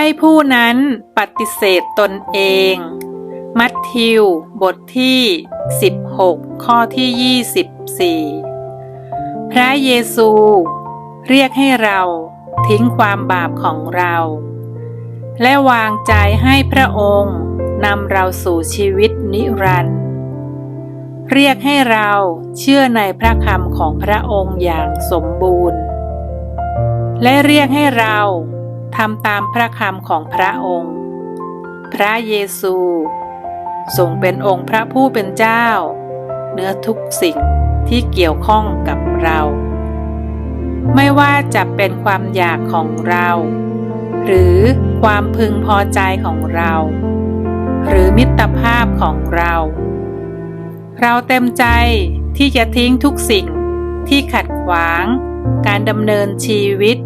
ให้ผู้นั้นปฏิเสธตนเอง มัทธิว บทที่ 16 ข้อที่ 24 พระเยซู เรียกให้เราทิ้งความบาปของเรา และวางใจให้พระองค์นำเราสู่ชีวิตนิรันดร์เรียกให้เราเชื่อในพระคำของพระองค์อย่างสมบูรณ์ และเรียกให้เรา ทำตามพระคำของพระองค์ พระเยซูทรงเป็นองค์พระผู้เป็นเจ้าเหนื้อทุกสิ่งที่เกี่ยวข้องกับเรา ไม่ว่าจะเป็นความอยากของเรา หรือความพึงพอใจของเรา หรือมิตรภาพของเรา เราเต็มใจที่จะทิ้งทุกสิ่งที่ขัดขวาง การดำเนินชีวิต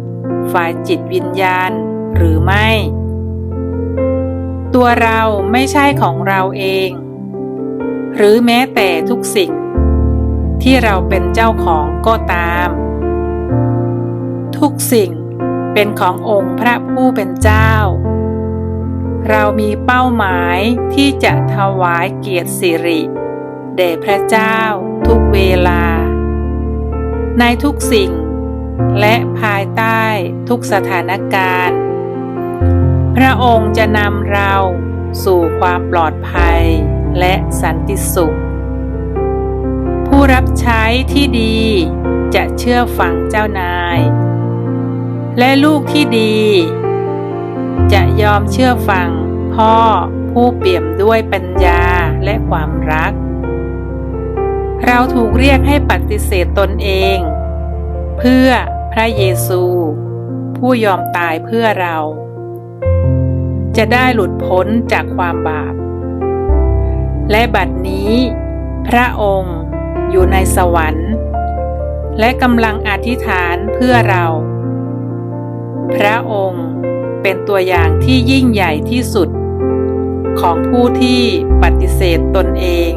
ฝ่ายจิตวิญญาณ หรือไม่ ตัวเราไม่ใช่ของเราเอง หรือแม้แต่ทุกสิ่ง ที่เราเป็นเจ้าของก็ตาม ทุกสิ่งเป็นขององค์พระผู้เป็นเจ้า เรามีเป้าหมายที่จะถวายเกียรติสิริแด่พระเจ้าทุกเวลา ในทุกสิ่ง และภายใต้ทุกสถานการณ์ พระองค์จะนำเราสู่ความปลอดภัยและสันติสุข ผู้รับใช้ที่ดีจะเชื่อฟังเจ้านาย และลูกที่ดี จะยอมเชื่อฟังพ่อผู้เปี่ยมด้วยปัญญาและความรัก เราถูกเรียกให้ปฏิเสธตนเอง พื่อพระเยซู ผู้ยอมตายเพื่อเรา จะได้หลุดพ้นจากความบาป และบัดนี้ พระองค์อยู่ในสวรรค์ และกำลังอธิษฐานเพื่อเรา พระองค์เป็นตัวอย่างที่ยิ่งใหญ่ที่สุด ของผู้ที่ปฏิเสธตนเอง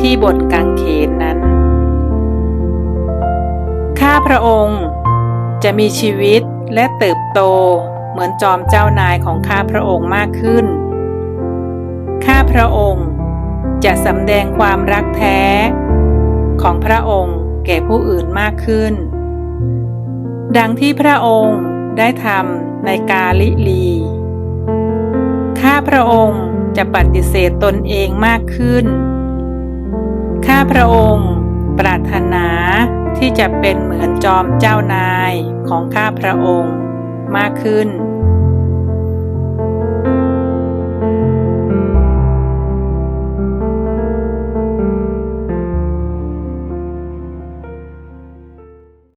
ที่บนกางเขนนั้น พระองค์ จะมีชีวิตและเติบโตเหมือนจอมเจ้านายของข้าพระองค์มากขึ้น ข้าพระองค์จะสำแดงความรักแท้ ของพระองค์แก่ผู้อื่นมากขึ้น ดังที่พระองค์ได้ทำในกาลิลี ข้าพระองค์จะปฏิเสธตนเองมากขึ้น ข้าพระองค์ปรารถนา ที่จะเป็นเหมือนจอมเจ้านายของข้าพระองค์มากขึ้น